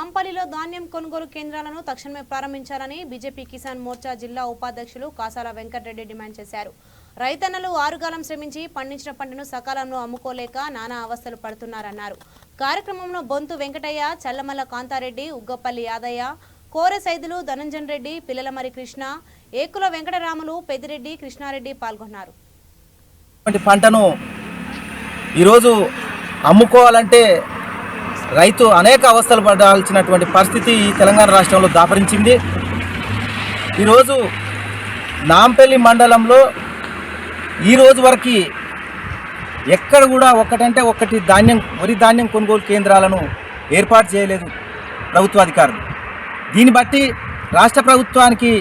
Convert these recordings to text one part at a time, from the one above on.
నాంపల్లిలో ధాన్యం కొనుగోలు కేంద్రాలను తక్షణమే ప్రారంభించాలని బీజేపీ కిసాన్ మోర్చా జిల్లా ఉపాధ్యక్షులు కాసాల వెంకటరెడ్డి డిమాండ్ చేశారు. రైతన్నలు ఆరుగాలం శ్రమించి పండించిన పంటను సకాలంలో అమ్ముకోలేక నానా అవస్థలు పడుతున్నారన్నారు. కార్యక్రమంలో బొంతు వెంకటయ్య చల్లమల్ల కాంతారెడ్డి ఉగ్గపల్లి యాదయ్య కోర సైదులు ధనంజన్ రెడ్డి పిల్లలమరి కృష్ణ ఏకుల వెంకటరాములు పెద్దిరెడ్డి కృష్ణారెడ్డి పాల్గొన్నారు. పంటను ఈరోజు అమ్ముకోవాలంటే రైతు అనేక అవస్థలు పడాల్సినటువంటి పరిస్థితి ఈ తెలంగాణ రాష్ట్రంలో దాపరించింది. ఈరోజు నాంపల్లి మండలంలో ఈ రోజు వరకు ఎక్కడ కూడా ఒకటంటే ఒకటి ధాన్యం వరి ధాన్యం కొనుగోలు కేంద్రాలను ఏర్పాటు చేయలేదు ప్రభుత్వ అధికారులు. దీన్ని బట్టి రాష్ట్ర ప్రభుత్వానికి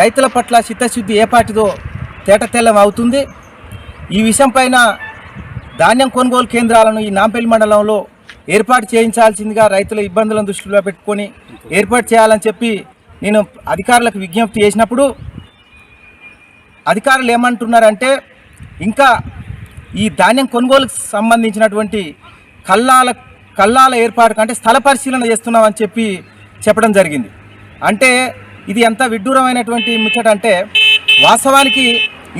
రైతుల పట్ల చిత్తశుద్ధి ఏ పాటిదో తేట తెల్లం అవుతుంది. ఈ విషయం పైన ధాన్యం కొనుగోలు కేంద్రాలను ఈ నాంపల్లి మండలంలో ఏర్పాటు చేయించాల్సిందిగా రైతుల ఇబ్బందులను దృష్టిలో పెట్టుకొని ఏర్పాటు చేయాలని చెప్పి నేను అధికారులకు విజ్ఞప్తి చేసినప్పుడు అధికారులు ఏమంటున్నారంటే ఇంకా ఈ ధాన్యం కొనుగోలుకు సంబంధించినటువంటి కల్లాల కల్లాల ఏర్పాటు అంటే స్థల పరిశీలన చేస్తున్నామని చెప్పి చెప్పడం జరిగింది. అంటే ఇది ఎంత విడ్డూరమైనటువంటి ముచ్చట అంటే వాస్తవానికి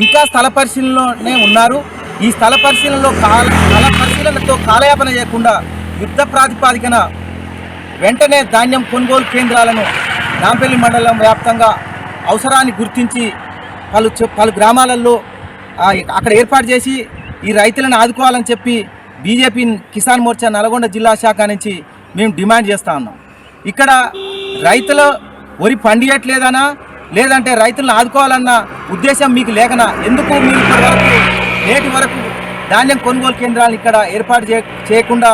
ఇంకా స్థల పరిశీలనలోనే ఉన్నారు. ఈ స్థల పరిశీలనలో కాల స్థల పరిశీలనతో కాలయాపన చేయకుండా యుద్ధ ప్రాతిపాదికన వెంటనే ధాన్యం కొనుగోలు కేంద్రాలను నాంపల్లి మండలం వ్యాప్తంగా అవసరాన్ని గుర్తించి పలు పలు గ్రామాలలో అక్కడ ఏర్పాటు చేసి ఈ రైతులను ఆదుకోవాలని చెప్పి బీజేపీ కిసాన్ మోర్చా నల్గొండ జిల్లా శాఖ నుంచి మేము డిమాండ్ చేస్తా ఉన్నాం. ఇక్కడ రైతుల వరి పండియట్లేదనా? లేదంటే రైతులను ఆదుకోవాలన్న ఉద్దేశం మీకు లేకనా? ఎందుకు మీరు ఇప్పటి వరకు నేటి వరకు ధాన్యం కొనుగోలు కేంద్రాలను ఇక్కడ ఏర్పాటు చేయకుండా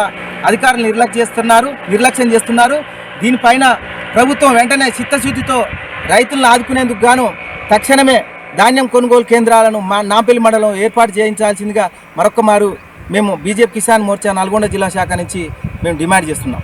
అధికారులు నిర్లక్ష్యం చేస్తున్నారు నిర్లక్ష్యం చేస్తున్నారు. దీనిపైన ప్రభుత్వం వెంటనే చిత్తశుద్ధితో రైతులను ఆదుకునేందుకు గాను తక్షణమే ధాన్యం కొనుగోలు కేంద్రాలను మా నాంపల్లి మండలం ఏర్పాటు చేయించాల్సిందిగా మరొక మారు మేము బీజేపీ కిసాన్ మోర్చా నల్గొండ జిల్లా శాఖ నుంచి మేము డిమాండ్ చేస్తున్నాం.